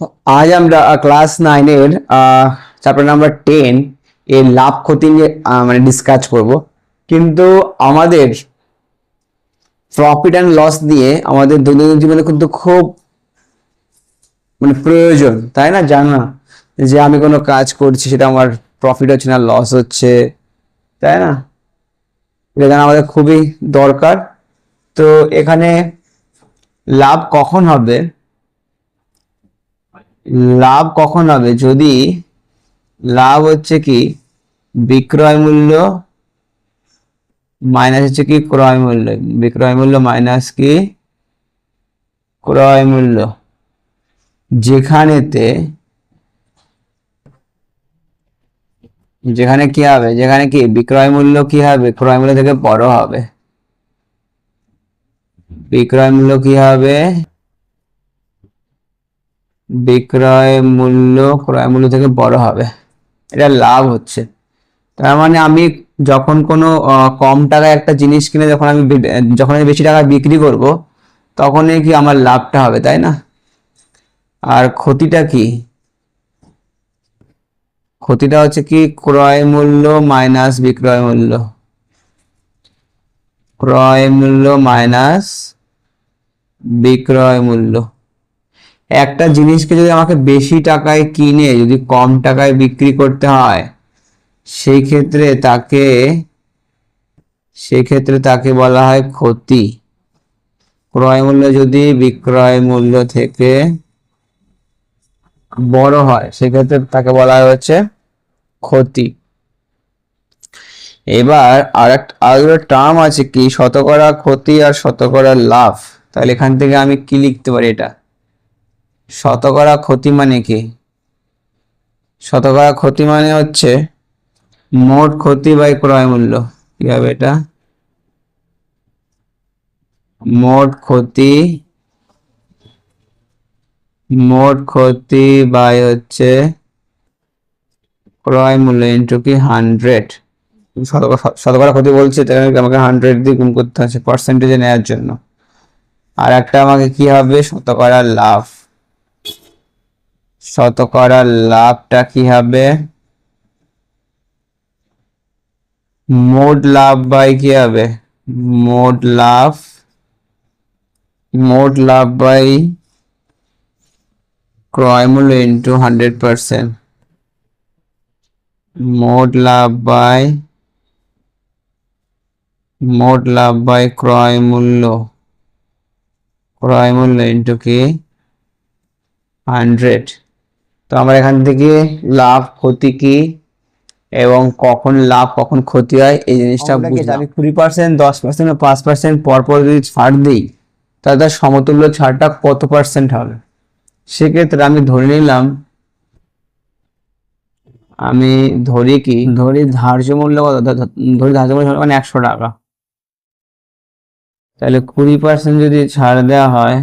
তো আজ আমরা ক্লাস নাইনের চ্যাপ্টার নাম্বার টেন এর লাভ ক্ষতি নিয়ে মানে ডিসকাস করব। কিন্তু আমাদের প্রফিট অ্যান্ড লস দিয়ে আমাদের দৈনন্দিন জীবনে কিন্তু খুব মানে প্রয়োজন, তাই না? জানা যে আমি কোনো কাজ করছি, সেটা আমার প্রফিট হচ্ছে না লস হচ্ছে, তাই না? এটা জানা আমাদের খুবই দরকার। তো এখানে লাভ কখন হবে? লাভ কখন হবে? যদি লাভ হচ্ছে কি বিক্রয় মূল্য মাইনাস হচ্ছে কি ক্রয় মূল্য? বিক্রয় মূল্য মাইনাস কি ক্রয় মূল্য? যেখানেতে যেখানে কি হবে? যেখানে কি বিক্রয় মূল্য কি হবে? ক্রয় মূল্য থেকে বড় হবে। বিক্রয় মূল্য কি হবে? বিক্রয় মূল্য, ক্রয় মূল্য থেকে বড় হবে। এটা লাভ হচ্ছে। তার মানে আমি যখন কোনো কম টাকায় একটা জিনিস কিনে যখন আমি যখন আমি বেশি টাকায় বিক্রি করব, তখনই কি আমার লাভটা হবে, তাই না? আর ক্ষতিটা কি? ক্ষতিটা হচ্ছে কি? ক্রয় মূল্য মাইনাস বিক্রয় মূল্য। ক্রয় মূল্য মাইনাস বিক্রয় মূল্য। একটা জিনিসকে যদি আমাকে বেশি টাকায় কিনে, যদি কম টাকায় বিক্রি করতে হয়, সেই ক্ষেত্রে তাকে, সেই ক্ষেত্রে তাকে বলা হয় ক্ষতি। ক্রয় মূল্য যদি বিক্রয় মূল্য থেকে বড় হয়, সেক্ষেত্রে তাকে বলা হচ্ছে ক্ষতি। এবার আর একটা টার্ম আছে কি? শতকরা ক্ষতি আর শতকরা লাভ। তাহলে এখান থেকে আমি কি লিখতে পারি এটা? শতকরা ক্ষতি মানে কি? শতকরা ক্ষতি মানে হচ্ছে মোট ক্ষতি বাই ক্রয় মূল্য। কি হবে এটা? মোট ক্ষতি মোট ক্ষতি বাই হচ্ছে ক্রয় মূল্য ইন্টু কি? হান্ড্রেড শতকরা ক্ষতি বলছে আমাকে হান্ড্রেড দিয়ে গুণ করতে হচ্ছে পার্সেন্টেজে নেওয়ার জন্য। আর একটা আমাকে কি হবে? শতকরা লাভ। শতকরা লাভটা কি হবে? মোট লাভ বাই কি হবে? মোট লাভ মোট লাভ বাই ক্রয় মূল্য ইন্টু হান্ড্রেড পার্সেন্ট মোট লাভ বাই, মোট লাভ বাই ক্রয় মূল্য। ক্রয় মূল্য ইন্টু কি? হান্ড্রেড তো আমরা এখান থেকে লাভ ক্ষতি কি এবং কখন লাভ কখন ক্ষতি হয় এই জিনিসটা বুঝলাম। আমি কুড়ি পার্সেন্ট দশ পার্সেন্ট পাঁচ পার্সেন্ট পর পর যদি ছাড় দিই তাহলে তার সমতুল্য ছাড়টা কত পার্সেন্ট হবে? সেক্ষেত্রে আমি ধরে নিলাম আমি ধরি কি? ধরি ধার্য মূল্য কত? ধরি ধার্য মূল্য মানে একশো টাকা। তাহলে কুড়ি পার্সেন্ট যদি ছাড় দেওয়া হয়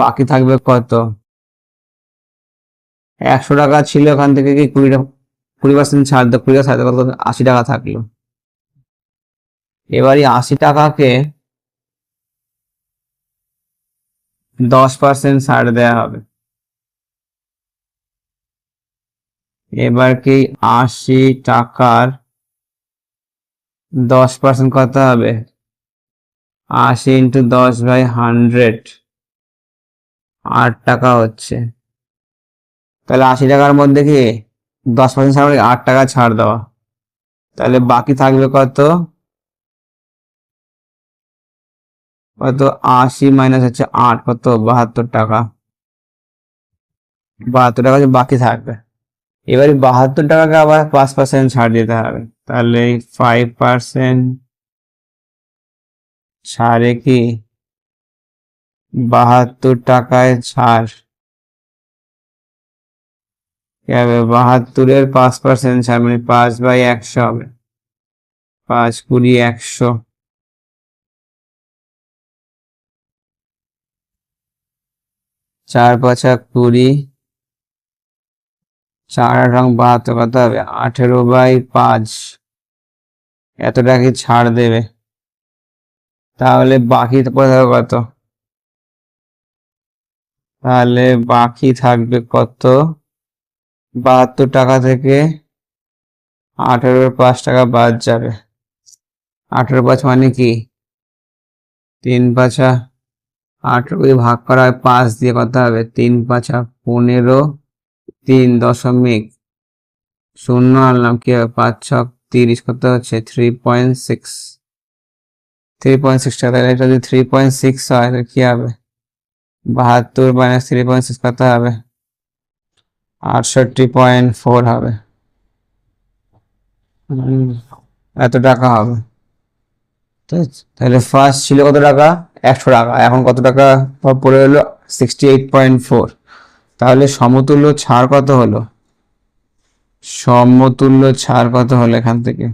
বাকি থাকবে কত? একশো টাকা ছিল ওখান থেকে কি কুড়ি টাকা কুড়ি পার্সেন্ট ছাড় দেয় কুড়ি টাকা ছাড় আশি টাকা থাকল। এবার এই আশি টাকাকে দশ পার্সেন্ট ছাড় দেওয়া হবে। এবার কি আশি টাকার দশ পার্সেন্ট কত হবে? আশি ইন্টু দশ বাই হান্ড্রেড আট টাকা হচ্ছে। তাহলে আশি টাকার মধ্যে কি দশ পার্সেন্ট ছাড় মানে আট টাকা ছাড় দেওয়া। তাহলে বাকি থাকবে কত? কত? আশি মাইনাস হচ্ছে আট, কত? বাহাত্তর টাকা। বাহাত্তর টাকা যে বাকি থাকবে। এবারে বাহাত্তর টাকাকে আবার পাঁচ পার্সেন্ট ছাড় দিতে হবে। তাহলে ফাইভ পার্সেন্ট ছাড়ে কি? বাহাত্তর টাকায় ছাড়। কি বাহাত্তরের পাঁচ পার্সেন্ট ছাড় মানে পাঁচ বাই একশো হবে। পাঁচ কুড়ি একশো। চার পাঁচা কুড়ি। চার রং বাহাত্তর কত হবে? আঠেরো বাই পাঁচ। এত টাকা কি ছাড় দেবে। তাহলে বাকি পড়ে কত? তাহলে বাকি থাকবে কত? বাহাত্তর টাকা থেকে আঠেরো পাঁচ টাকা বাদ যাবে। আঠেরো পাঁচ মানে কি? তিন পাঁচা আঠেরো দিয়ে ভাগ করা হয় পাঁচ দিয়ে কত হবে? তিন পাঁচা পনেরো, তিন দশমিক শূন্য আনলাম কি হবে? পাঁচ ছক তিরিশ কত হচ্ছে? Three point six three point six টাকা এটা যদি থ্রি পয়েন্ট সিক্স হয়, তাহলে কি হবে? বাহাত্তর মাইনাস থ্রি পয়েন্ট সিক্স কত হবে? আটষট্টি পয়েন্ট ফোর হবে। এত টাকা হবে। তাহলে ফার্স্ট ছিল কত টাকা? একশো টাকা। এখন কত টাকা পড়ে হলো সিক্সটি এইট পয়েন্ট ফোর তাহলে সমতুল্য ছাড় কত হলো? সমতুল্য ছাড় কত হলো এখান থেকে?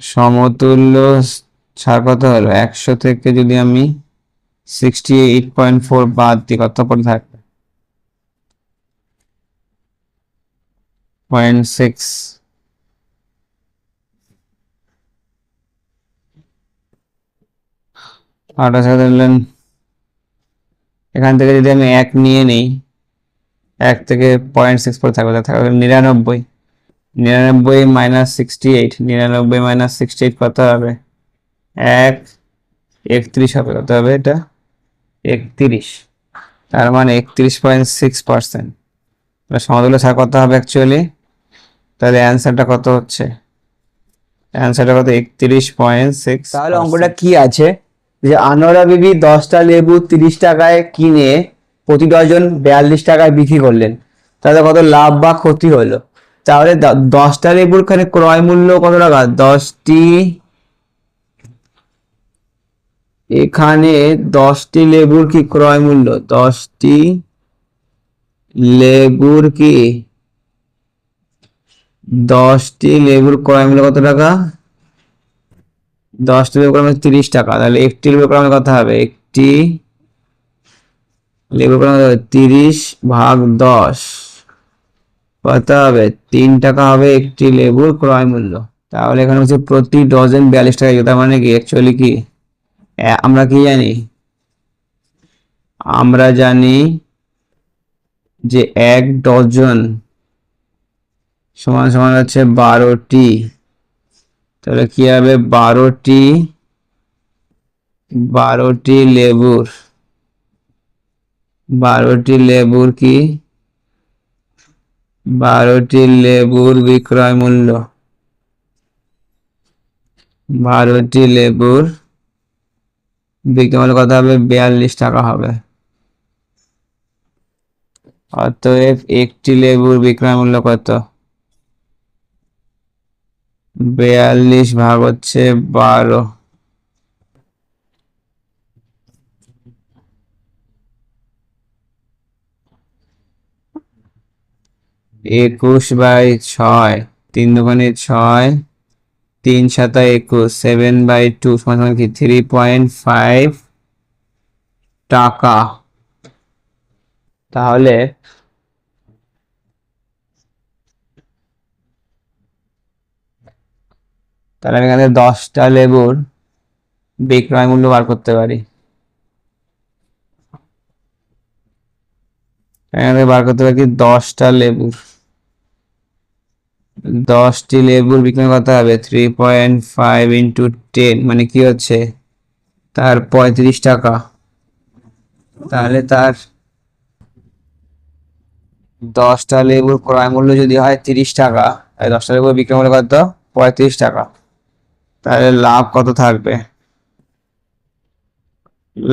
সমতুল্য ছাড় কত হলো? একশো থেকে যদি আমি সিক্সটি এইট পয়েন্ট ফোর বাদ দিই কত পড়ে থাকবে? পয়েন্ট সিক্স আঠাশ এখান থেকে যদি আমি এক নিয়ে নিই, এক থেকে পয়েন্ট সিক্স পরে থাকবে থাকবে নিরানব্বই। নিরানব্বই মাইনাস সিক্সটি এইট নিরানব্বই মাইনাস সিক্সটি এইট কত হবে? এক, একত্রিশ হবে, কত হবে এটা? একত্রিশ। তার মানে একত্রিশ পয়েন্ট সিক্স পার্সেন্ট। সমতুল্য ছাড় কত হবে অ্যাকচুয়ালি তাহলে অ্যান্সারটা কত হচ্ছে? অ্যান্সারটা কত? একত্রিশ পয়েন্ট সিক্স তাহলে অঙ্কটা কি আছে? যে আনোয়ারা বিবি দশটা লেবু তিরিশ টাকায় কিনে প্রতি ডজন বিয়াল্লিশ টাকায় বিক্রি করলেন। তাহলে কত লাভ বা ক্ষতি হলো? তাহলে দশটা লেবুর খানে ক্রয় মূল্য কত টাকা? দশটি এখানে দশটি লেবুর কি ক্রয় মূল্য? দশটি লেবুর কি? দশটি লেবুর ক্রয় মূল্য কত টাকা? দশটি লেবু করামে তিরিশ টাকা। তাহলে একটি লেবু করামে কত হবে? একটি লেবু করামে তিরিশ ভাগ দশ। কত হবে? তিন টাকা হবে একটি লেবুর ক্রয় মূল্য। তাহলে এখানে হচ্ছে প্রতি ডজন বিয়াল্লিশ টাকা। তার মানে কি? অ্যাকচুয়ালি কি? আমরা কি জানি? আমরা জানি যে এক ডজন সমান সমান হচ্ছে বারোটি। তাহলে কি হবে? বারোটি বারোটি লেবুর। বারোটি লেবুর কি? বারোটি লেবুর বিক্রয় মূল্য। বারোটি লেবুর মূল্য কত হবে, বিয়াল্লিশ টাকা হবে। অতএব একটি লেবুর বিক্রয় মূল্য কত? বিয়াল্লিশ ভাগ হচ্ছে বারো। একুশ বাই ছয়, তিন দোকানে ছয় তিন সাতা একুশ সেভেন বাই টু সমান কি? থ্রি পয়েন্ট ফাইভ টাকা। তাহলে তাহলে আমি এখানে দশটা লেবুর বিক্রয় মূল্য বার করতে পারি। এখানে বার করতে পারি দশটা লেবুর। দশটি লেবুর বিক্রয় কত হবে three point five into ten মানে কি হচ্ছে? তার পঁয়ত্রিশ টাকা। তাহলে তার দশটা লেবুর ক্রয় মূল্য যদি হয় তিরিশ টাকা, তাহলে দশটা লেবুর বিক্রয় মূল্য কত? পঁয়ত্রিশ টাকা। তাহলে লাভ কত থাকবে?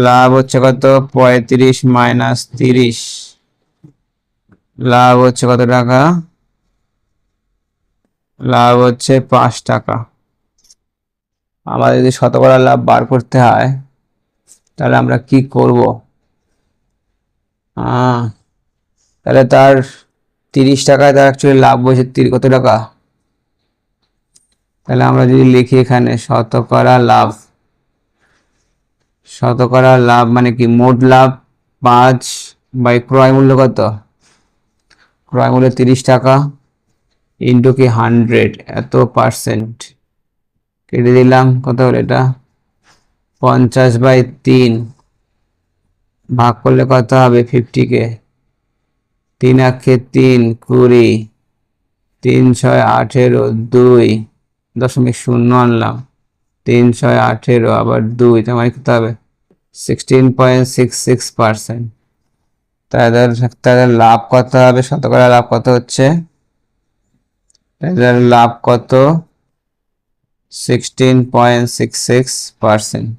লাভ হচ্ছে কত? পঁয়ত্রিশ মাইনাস তিরিশ। লাভ হচ্ছে কত টাকা? লাভ হচ্ছে পাঁচ টাকা। আমাদের যদি শতকরা লাভ বার করতে হয়, তাহলে আমরা কি করব? তাহলে তার তিরিশ টাকায় তার অ্যাকচুয়ালি লাভ তিরিশ কত টাকা? তাহলে আমরা যদি লিখি এখানে শতকরা লাভ শতকরা লাভ মানে কি? মোট লাভ পাঁচ বাই ক্রয় মূল্য কত? ক্রয় মূল্য তিরিশ টাকা। ইন্টু কি হান্ড্রেড, এত পার্সেন্ট। কেটে দিলাম, কত হলো এটা? পঞ্চাশ বাই তিন। ভাগ করলে কত হবে? ফিফটিকে। তিন আক্ষে তিন, কুড়ি। তিন ছয় আঠেরো, দুই। দশমিক শূন্য আনলাম। তিন ছয় আঠেরো, আবার দুই। তার মানে কত হবে? Sixteen point six six percent. তাদের তাদের লাভ কত হবে? শতকরা লাভ কত হচ্ছে? তাদের লাভ কত? Sixteen point six six percent